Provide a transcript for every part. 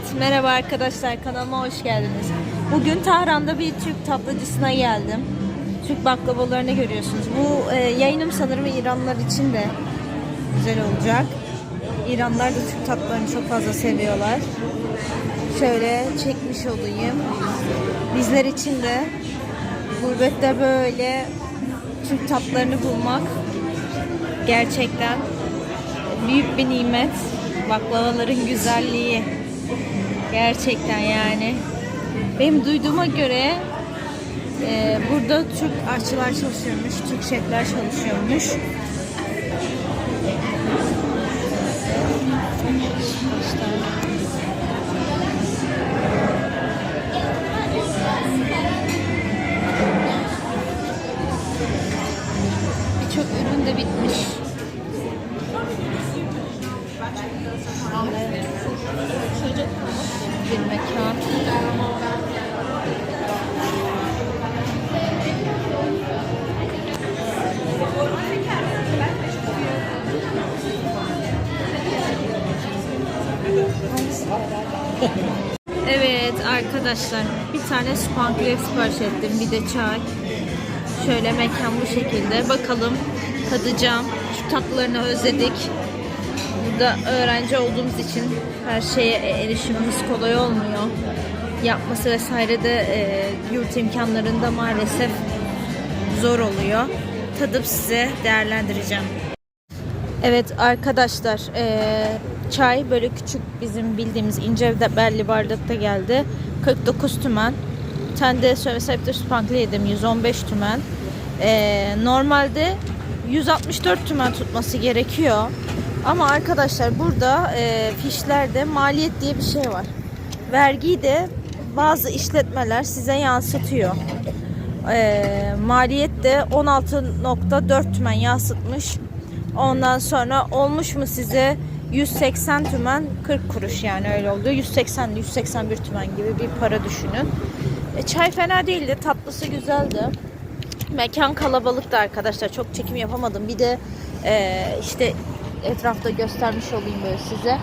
Evet, merhaba arkadaşlar. Kanalıma hoş geldiniz. Bugün Tahran'da bir Türk tatlıcısına geldim. Türk baklavalarını görüyorsunuz. Bu e, yayınım sanırım İranlılar için de güzel olacak. İranlılar da Türk tatlılarını çok fazla seviyorlar. Şöyle çekmiş olayım. Bizler için de gurbette böyle Türk tatlılarını bulmak gerçekten büyük bir nimet. Baklavaların güzelliği. Gerçekten yani. Benim duyduğuma göre e, burada Türk aşçılar çalışıyormuş, Türk şefler çalışıyormuş. Birçok ürün de bitmiş. Bir mekan. Evet arkadaşlar bir tane spanklet sipariş ettim bir de çay. Şöyle mekan bu şekilde. Bakalım tadacağım. Şu tatlılarını özledik. Burada öğrenci olduğumuz için her şeye erişimimiz kolay olmuyor. Yapması vesaire de e, yurt imkanlarında maalesef zor oluyor. Tadıp size değerlendireceğim. Evet arkadaşlar e, çay böyle küçük bizim bildiğimiz ince de belli bardakta geldi. 49 tümen. Bir tane de Sömeseptir Spanklı yedim 115 tümen. E, normalde 164 tümen tutması gerekiyor. Ama arkadaşlar burada e, fişlerde maliyet diye bir şey var. Vergiyi de bazı işletmeler size yansıtıyor. E, maliyet de 16.4 tümen yansıtmış. Ondan sonra olmuş mu size 180 tümen 40 kuruş yani öyle oldu. 180 181 tümen gibi bir para düşünün. E, çay fena değildi. Tatlısı güzeldi. Mekan kalabalıktı arkadaşlar. Çok çekim yapamadım. Bir de e, işte etrafta göstermiş olayım böyle size.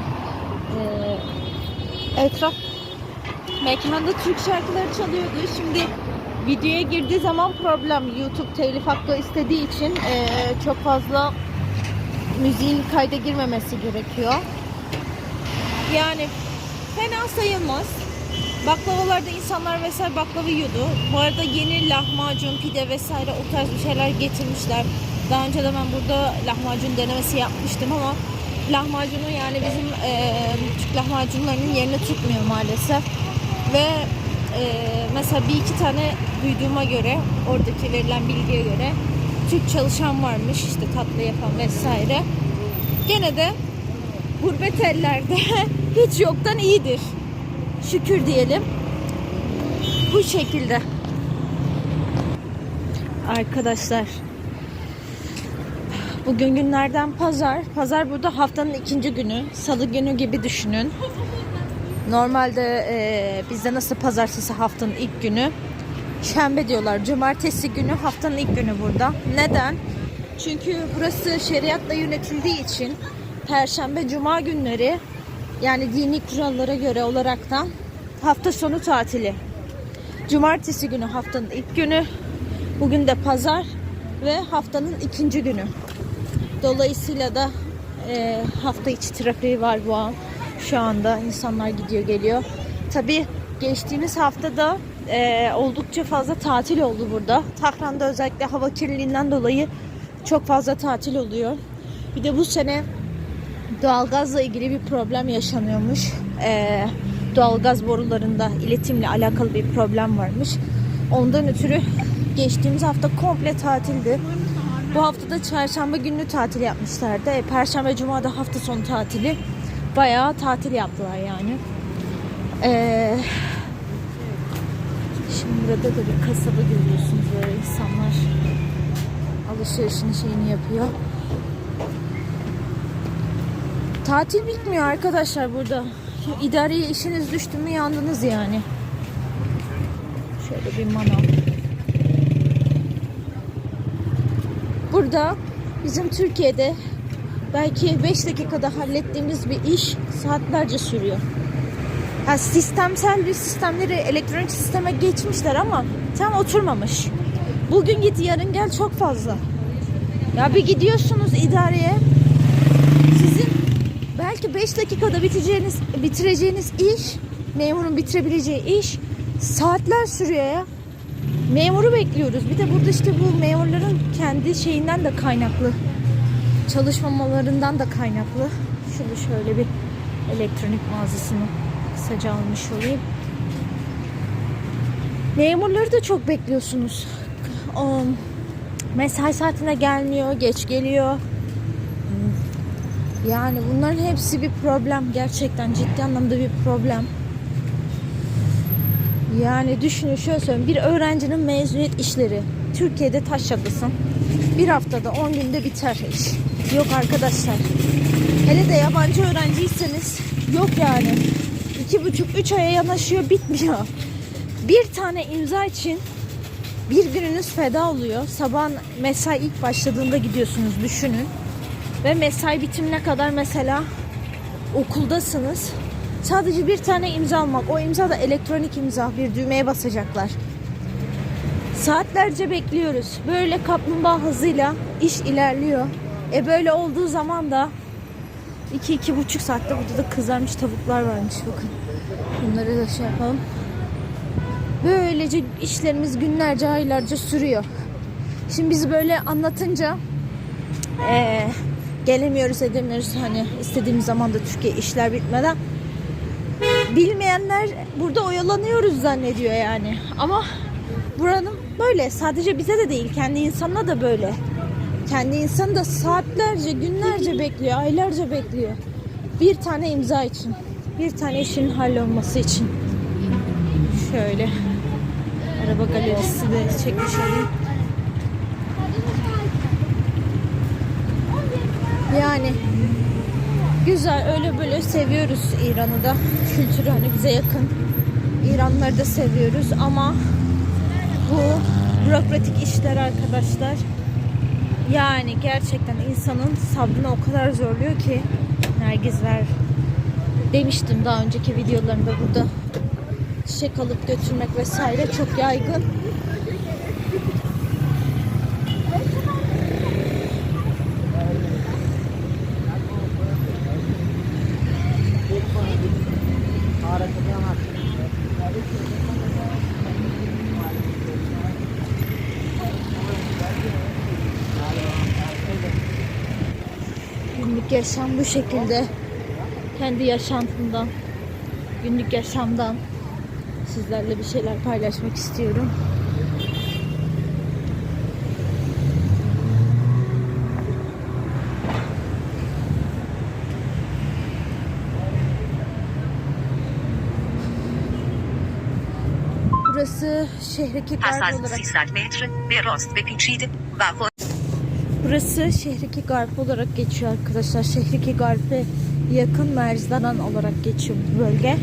Ee, etraf mekanda Türk şarkıları çalıyordu. Şimdi videoya girdiği zaman problem. YouTube telif hakkı istediği için ee, çok fazla müziğin kayda girmemesi gerekiyor. Yani fena sayılmaz. Baklavalarda insanlar vesaire baklava yiyordu. Bu arada yeni lahmacun, pide vesaire o tarz bir şeyler getirmişler. Daha önce de ben burada lahmacun denemesi yapmıştım ama lahmacunu yani bizim e, Türk lahmacunlarının yerini tutmuyor maalesef. Ve e, mesela bir iki tane duyduğuma göre oradaki verilen bilgiye göre Türk çalışan varmış işte tatlı yapan vesaire. Gene de gurbet ellerde hiç yoktan iyidir. Şükür diyelim. Bu şekilde. Arkadaşlar Bugün günlerden pazar. Pazar burada haftanın ikinci günü. Salı günü gibi düşünün. Normalde e, bizde nasıl pazartesi haftanın ilk günü. Şembe diyorlar. Cumartesi günü haftanın ilk günü burada. Neden? Çünkü burası şeriatla yönetildiği için Perşembe, Cuma günleri yani dini kurallara göre olaraktan hafta sonu tatili. Cumartesi günü haftanın ilk günü. Bugün de pazar ve haftanın ikinci günü. Dolayısıyla da e, hafta içi trafiği var bu an. Şu anda insanlar gidiyor geliyor. Tabi geçtiğimiz haftada e, oldukça fazla tatil oldu burada. Tahran'da özellikle hava kirliliğinden dolayı çok fazla tatil oluyor. Bir de bu sene doğalgazla ilgili bir problem yaşanıyormuş. E, doğalgaz borularında iletimle alakalı bir problem varmış. Ondan ötürü geçtiğimiz hafta komple tatildi. Bu hafta da çarşamba günü tatil yapmışlardı. E, Perşembe, Cuma da hafta sonu tatili. Bayağı tatil yaptılar yani. Ee, şimdi burada da bir kasaba görüyorsunuz böyle insanlar alışverişini şeyini yapıyor. Tatil bitmiyor arkadaşlar burada. İdareye işiniz düştü mü yandınız yani. Şöyle bir manav. Burada bizim Türkiye'de belki 5 dakikada hallettiğimiz bir iş saatlerce sürüyor. Ha, sistemsel bir sistemleri elektronik sisteme geçmişler ama tam oturmamış. Bugün git yarın gel çok fazla. Ya bir gidiyorsunuz idareye. Sizin belki 5 dakikada biteceğiniz bitireceğiniz iş, memurun bitirebileceği iş saatler sürüyor ya. Memuru bekliyoruz. Bir de burada işte bu memurların kendi şeyinden de kaynaklı. Çalışmamalarından da kaynaklı. Şunu şöyle bir elektronik mağazasını kısaca almış olayım. Memurları da çok bekliyorsunuz. Um, mesai saatine gelmiyor, geç geliyor. Yani bunların hepsi bir problem. Gerçekten ciddi anlamda bir problem. Yani düşünün şöyle söyleyeyim. Bir öğrencinin mezuniyet işleri. Türkiye'de taş çatlasın. Bir haftada 10 günde biter iş. Yok arkadaşlar. Hele de yabancı öğrenciyseniz yok yani. İki buçuk üç aya yanaşıyor bitmiyor. Bir tane imza için bir gününüz feda oluyor. Sabah mesai ilk başladığında gidiyorsunuz düşünün. Ve mesai bitimine kadar mesela okuldasınız. Sadece bir tane imza almak. O imza da elektronik imza. Bir düğmeye basacaklar. Saatlerce bekliyoruz. Böyle kaplumbağa hızıyla iş ilerliyor. E böyle olduğu zaman da 2-2,5 saatte burada da kızarmış tavuklar varmış bakın. Bunları da şey yapalım. Böylece işlerimiz günlerce, aylarca sürüyor. Şimdi biz böyle anlatınca eee, gelemiyoruz, edemiyoruz. Hani istediğimiz zaman da Türkiye işler bitmeden. Bilmeyenler burada oyalanıyoruz zannediyor yani. Ama buranın böyle. Sadece bize de değil, kendi insanına da böyle. Kendi insan da saatlerce, günlerce bekliyor, aylarca bekliyor. Bir tane imza için. Bir tane işin hallolması için. Şöyle. Araba galerisi de çekmiş olayım. Yani güzel öyle böyle seviyoruz İran'ı da. Kültürü hani bize yakın. İranlıları da seviyoruz ama bu bürokratik işler arkadaşlar yani gerçekten insanın sabrını o kadar zorluyor ki Nergizler demiştim daha önceki videolarımda burada çiçek alıp götürmek vesaire çok yaygın. Günlük yaşam bu şekilde. Kendi yaşantımdan, günlük yaşamdan sizlerle bir şeyler paylaşmak istiyorum. Burası şehre kitap olarak... Hassas Sisal Metri, ve Piçidi, Burası Şehriki Garp olarak geçiyor arkadaşlar. Şehriki Garp'e yakın Merzdaran olarak geçiyor bu bölge.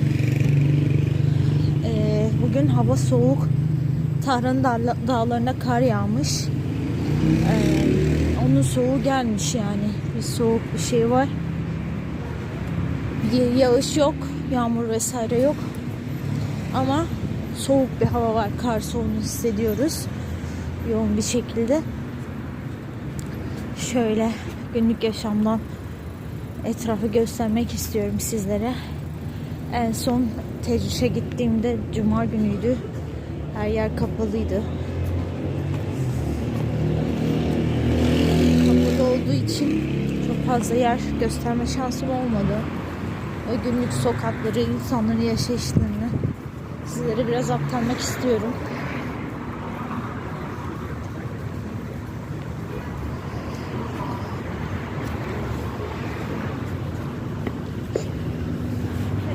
Ee, bugün hava soğuk. Tahran dağla- dağlarına kar yağmış. Ee, onun soğuğu gelmiş yani. Bir soğuk bir şey var. Ya- Yağış yok, yağmur vesaire yok. Ama soğuk bir hava var. Kar soğuğunu hissediyoruz. Yoğun bir şekilde şöyle günlük yaşamdan etrafı göstermek istiyorum sizlere. En son Tecriş'e gittiğimde cuma günüydü. Her yer kapalıydı. Kapalı olduğu için çok fazla yer gösterme şansım olmadı. O günlük sokakları, insanların yaşayışlarını sizlere biraz aktarmak istiyorum.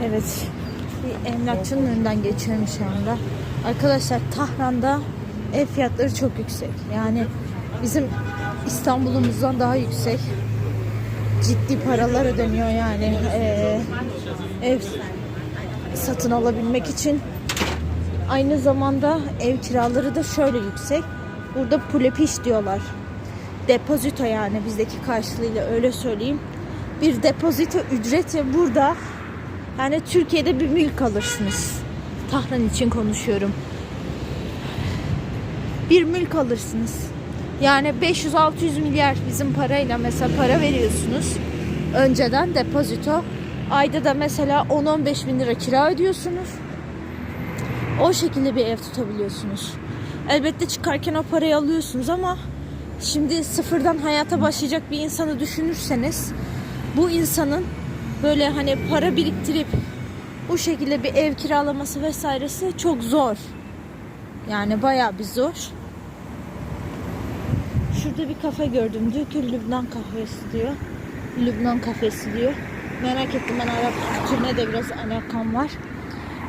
Evet. Bir emlakçının önünden geçiyorum şu anda. Arkadaşlar Tahran'da ev fiyatları çok yüksek. Yani bizim İstanbul'umuzdan daha yüksek. Ciddi paralar ödeniyor yani eee, ev satın alabilmek için. Aynı zamanda ev kiraları da şöyle yüksek. Burada pulepiş diyorlar. Depozito yani bizdeki karşılığıyla öyle söyleyeyim. Bir depozito ücreti burada Yani Türkiye'de bir mülk alırsınız. Tahran için konuşuyorum. Bir mülk alırsınız. Yani 500-600 milyar bizim parayla mesela para veriyorsunuz. Önceden depozito. Ayda da mesela 10-15 bin lira kira ödüyorsunuz. O şekilde bir ev tutabiliyorsunuz. Elbette çıkarken o parayı alıyorsunuz ama şimdi sıfırdan hayata başlayacak bir insanı düşünürseniz bu insanın böyle hani para biriktirip bu şekilde bir ev kiralaması vesairesi çok zor. Yani bayağı bir zor. Şurada bir kafe gördüm. Diyor ki Lübnan kahvesi diyor. Lübnan kafesi diyor. Merak ettim ben Arap kültürüne de biraz alakam var.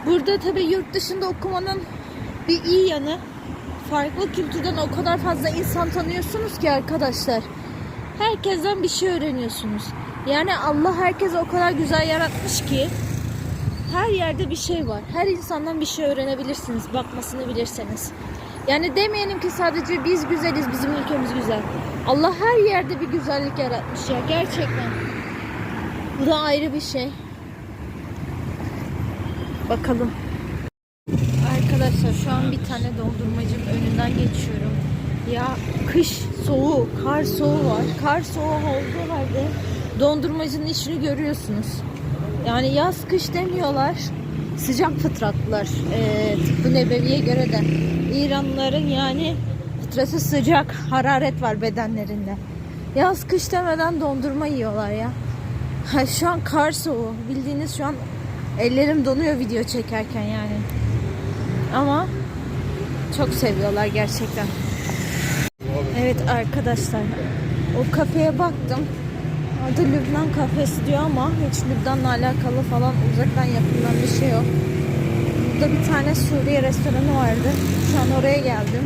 Burada tabii yurt dışında okumanın bir iyi yanı farklı kültürden o kadar fazla insan tanıyorsunuz ki arkadaşlar. Herkesten bir şey öğreniyorsunuz. Yani Allah herkese o kadar güzel yaratmış ki her yerde bir şey var. Her insandan bir şey öğrenebilirsiniz. Bakmasını bilirseniz. Yani demeyelim ki sadece biz güzeliz, bizim ülkemiz güzel. Allah her yerde bir güzellik yaratmış ya gerçekten. Bu da ayrı bir şey. Bakalım. Arkadaşlar şu an bir tane dondurmacının önünden geçiyorum. Ya kış soğuğu, kar soğuğu var. Kar soğuğu olduğu halde dondurmacının işini görüyorsunuz. Yani yaz kış demiyorlar. Sıcak fıtratlılar. Ee, tıbbı nebeviye göre de. İranlıların yani fıtratı sıcak. Hararet var bedenlerinde. Yaz kış demeden dondurma yiyorlar ya. Ha, şu an kar soğuğu. Bildiğiniz şu an ellerim donuyor video çekerken yani. Ama çok seviyorlar gerçekten. Evet arkadaşlar. O kafeye baktım. Adı Lübnan kafesi diyor ama hiç Lübnan'la alakalı falan uzaktan yakından bir şey yok. Burada bir tane Suriye restoranı vardı. Şu an oraya geldim.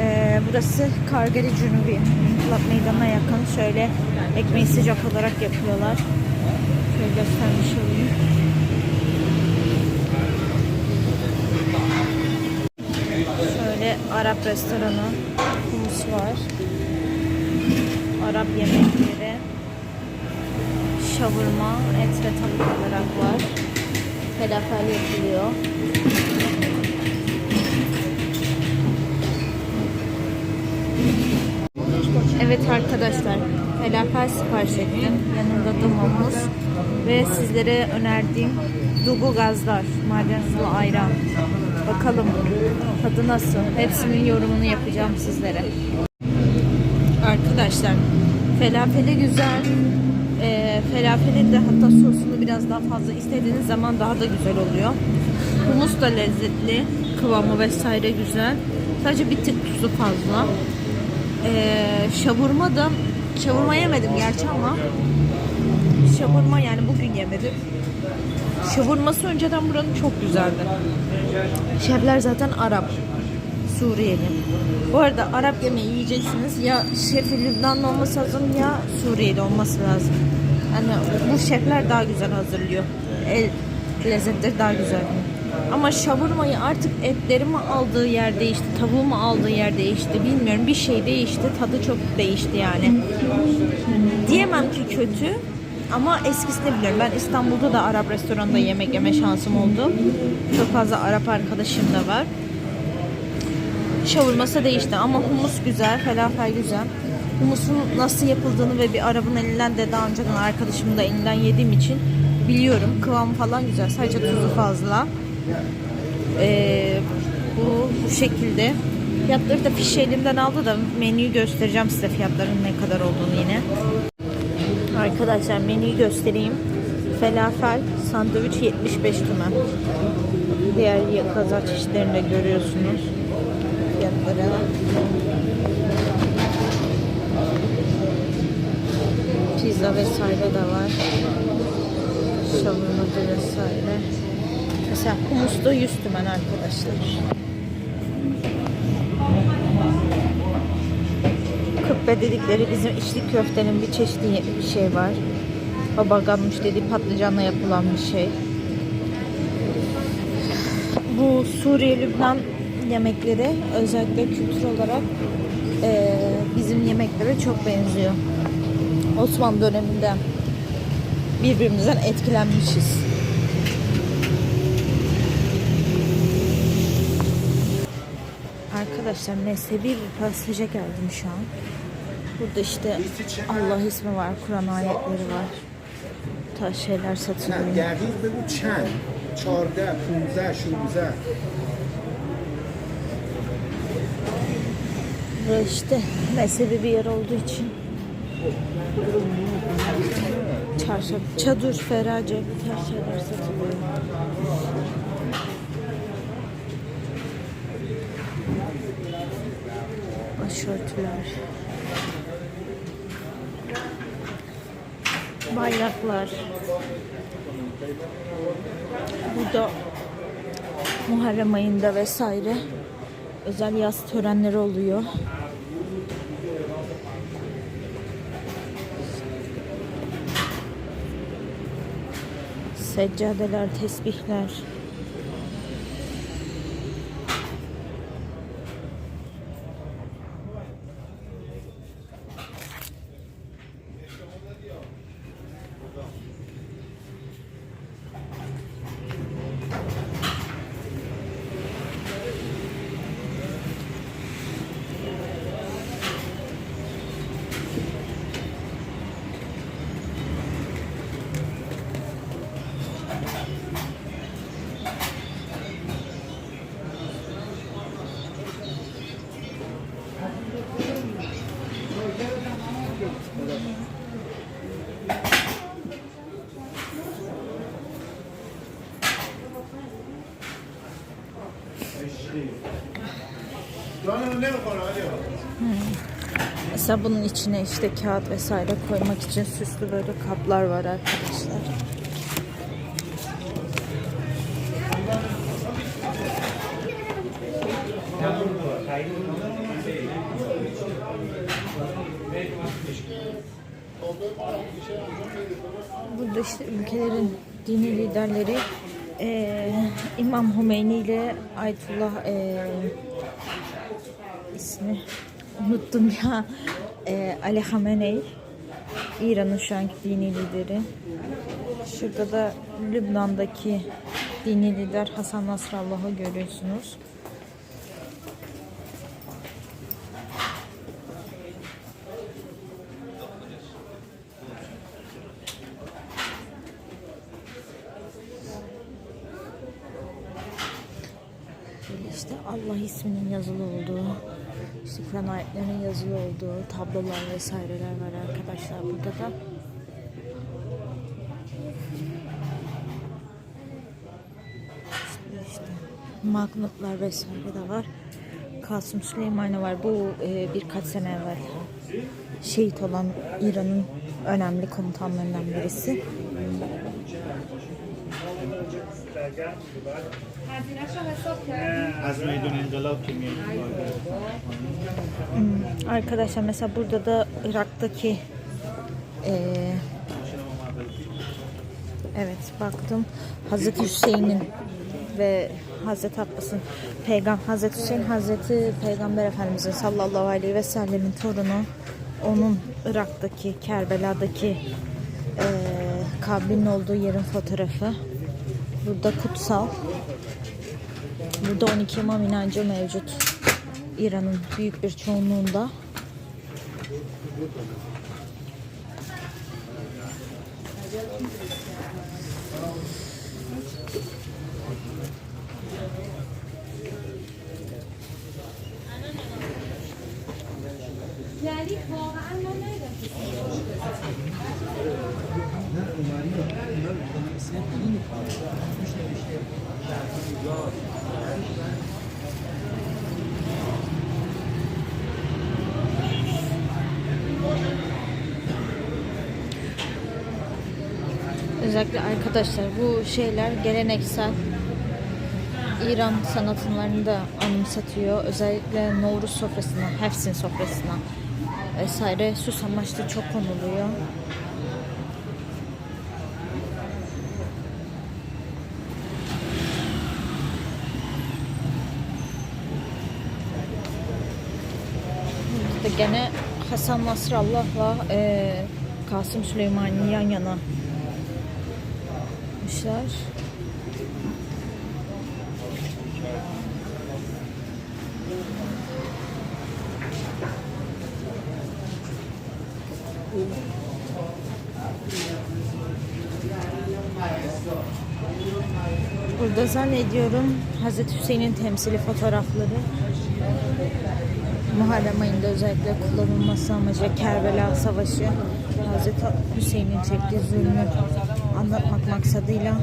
Ee, burası Kargari Cunubi. İnkılap Meydanı'na yakın. Şöyle ekmeği sıcak olarak yapıyorlar. Şöyle göstermiş olayım. Şöyle Arap restoranı. Humus var. Arap yemekleri. Şavurma, et ve tavuk olarak var. Falafel yapılıyor. Evet arkadaşlar, falafel sipariş ettim. Yanında dumamuz ve sizlere önerdiğim dugu gazlar, maden sulu ayran. Bakalım tadı nasıl? Hepsinin yorumunu yapacağım sizlere. Arkadaşlar, felafeli güzel. Felafelin de hatta sosunu biraz daha fazla istediğiniz zaman daha da güzel oluyor. Humus da lezzetli, kıvamı vesaire güzel. Sadece bir tık tuzu fazla. Ee, şavurma da şavurma yemedim gerçi ama şavurma yani bugün yemedim. Şavurması önceden buranın çok güzeldi. Şefler zaten Arap. Suriyeli. Bu arada Arap yemeği yiyeceksiniz. Ya şefi Lübnanlı olması lazım ya Suriyeli olması lazım. Yani bu şefler daha güzel hazırlıyor. El lezzetleri daha güzel. Ama şavurmayı artık etleri mi aldığı yer değişti, tavuğu mu aldığı yer değişti bilmiyorum. Bir şey değişti, tadı çok değişti yani. Diyemem ki kötü ama eskisini biliyorum. Ben İstanbul'da da Arap restoranında yemek yeme şansım oldu. Çok fazla Arap arkadaşım da var. Şavurması değişti ama humus güzel, falafel güzel. Humusun nasıl yapıldığını ve bir Arap'ın elinden de daha önceden arkadaşımın da elinden yediğim için biliyorum. Kıvam falan güzel. Sadece tuzu fazla. Ee, bu bu şekilde. Fiyatları da fişi elimden aldı da menüyü göstereceğim size fiyatların ne kadar olduğunu yine. Arkadaşlar menüyü göstereyim. Falafel sandviç 75 tümen. Diğer kaza çeşitlerini de görüyorsunuz. Fiyatları. Pizza vesaire de var. Şavurmacı vesaire. Mesela humus da 100 tümen arkadaşlar. Kıppe dedikleri bizim içli köftenin bir çeşidi bir şey var. Baba ganoush dediği patlıcanla yapılan bir şey. Bu Suriye, Lübnan yemekleri özellikle kültür olarak eee, bizim yemeklere çok benziyor. Osmanlı döneminden birbirimizden etkilenmişiz. Arkadaşlar mezhebi bir pasaja geldim şu an. Burada işte Allah ismi var, Kur'an ayetleri var. Bu şeyler satılıyor. Geldiğiniz bu çen, çarda, punza, şunza. Burası işte mezhebi bir yer olduğu için çarşaf, çadır, ferace bu tarz şeyler satılıyor. Başörtüler. Bayraklar. Burada Muharrem ayında vesaire özel yaz törenleri oluyor. Seccadeler, tesbihler. Mesela bunun içine işte kağıt vesaire koymak için süslü böyle kaplar var arkadaşlar. Burada işte ülkelerin dini liderleri eee, İmam Hümeyni ile Ayetullah eee ismi unuttum ya Eee, Ali Hamenei İran'ın şu anki dini lideri. Şurada da Lübnan'daki dini lider Hasan Nasrallah'ı görüyorsunuz. Böyle Allah isminin yazılı olduğu, işte Kur'an ayetlerinin yazılı olduğu tablolar vesaireler var arkadaşlar burada da. İşte, işte magnetler vesaire de var. Kasım Süleyman'ı var. Bu e, birkaç sene evvel şehit olan İran'ın önemli komutanlarından birisi. از میدون انقلاب که میاد Arkadaşlar mesela burada da Irak'taki eee, evet baktım Hazreti Hüseyin'in ve Hazreti Abbas'ın Peygam Hazreti Hüseyin Hazreti Peygamber Efendimizin sallallahu aleyhi ve sellemin torunu onun Irak'taki Kerbela'daki eee kabrinin olduğu yerin fotoğrafı burada kutsal. Burada 12 imam inancı mevcut. İran'ın büyük bir çoğunluğunda Özellikle arkadaşlar bu şeyler geleneksel İran sanatlarını da anımsatıyor. Özellikle Novruz sofrasına, Hefsin sofrasına vesaire süs amaçlı çok konuluyor. Burada gene Hasan Nasrallah'la eee Kasım Süleymani yan yana yapmışlar. Burada zannediyorum Hazreti Hüseyin'in temsili fotoğrafları. Muharrem ayında özellikle kullanılması amacıyla Kerbela Savaşı Hazreti Hüseyin'in çektiği zulmü anlatmak maksadıyla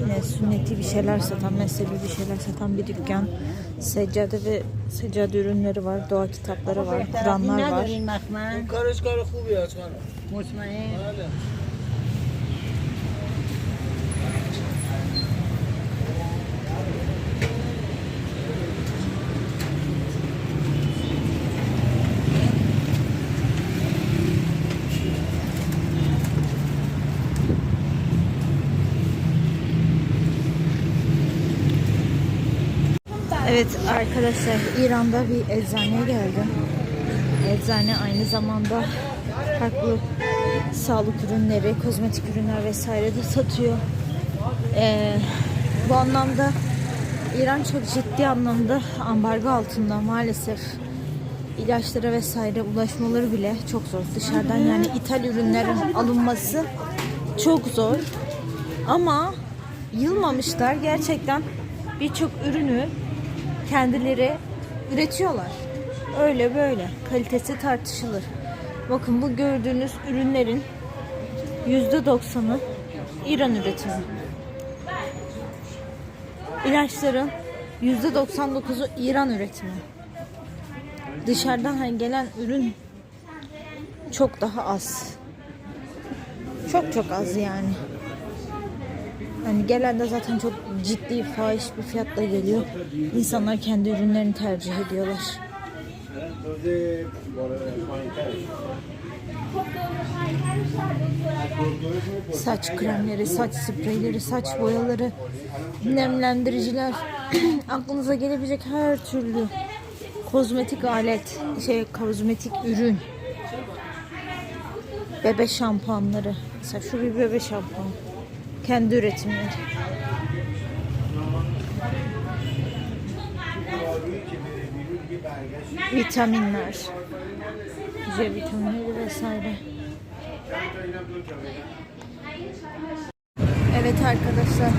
yine sünneti bir şeyler satan, mezhebi bir şeyler satan bir dükkan. Seccade ve seccade ürünleri var, dua kitapları var, Kur'anlar var. Evet arkadaşlar İran'da bir eczaneye geldim. Eczane aynı zamanda farklı sağlık ürünleri, kozmetik ürünler vesaire de satıyor. Ee, bu anlamda İran çok ciddi anlamda ambargo altında maalesef ilaçlara vesaire ulaşmaları bile çok zor. Dışarıdan yani ithal ürünlerin alınması çok zor. Ama yılmamışlar. Gerçekten birçok ürünü kendileri üretiyorlar. Öyle böyle. Kalitesi tartışılır. Bakın bu gördüğünüz ürünlerin %90'ı İran üretimi. İlaçların %99'u İran üretimi. Dışarıdan gelen ürün çok daha az. Çok çok az yani. Yani gelen de zaten çok ciddi fahiş bir fiyatla geliyor. İnsanlar kendi ürünlerini tercih ediyorlar. Saç kremleri, saç spreyleri, saç boyaları, nemlendiriciler, aklınıza gelebilecek her türlü kozmetik alet, şey kozmetik ürün, bebe şampuanları. Mesela şu bir bebe şampuan. Kendi üretimleri. Vitaminler. C vitaminleri vesaire. Evet arkadaşlar.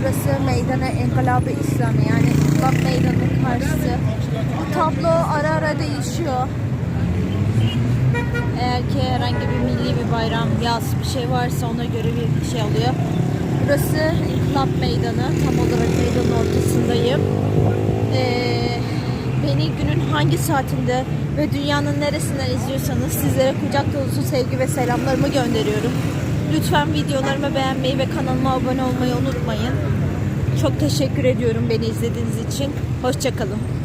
Burası Meydana Enkalabı İslamı yani Bak Meydanı'nın karşısı. Bu tablo ara ara değişiyor. Eğer ki herhangi bir milli bir bayram, yaz bir şey varsa ona göre bir şey oluyor. Burası İnkılap Meydanı. Tam olarak meydanın ortasındayım. Ee, beni günün hangi saatinde ve dünyanın neresinden izliyorsanız sizlere kucak dolusu sevgi ve selamlarımı gönderiyorum. Lütfen videolarımı beğenmeyi ve kanalıma abone olmayı unutmayın. Çok teşekkür ediyorum beni izlediğiniz için. Hoşçakalın.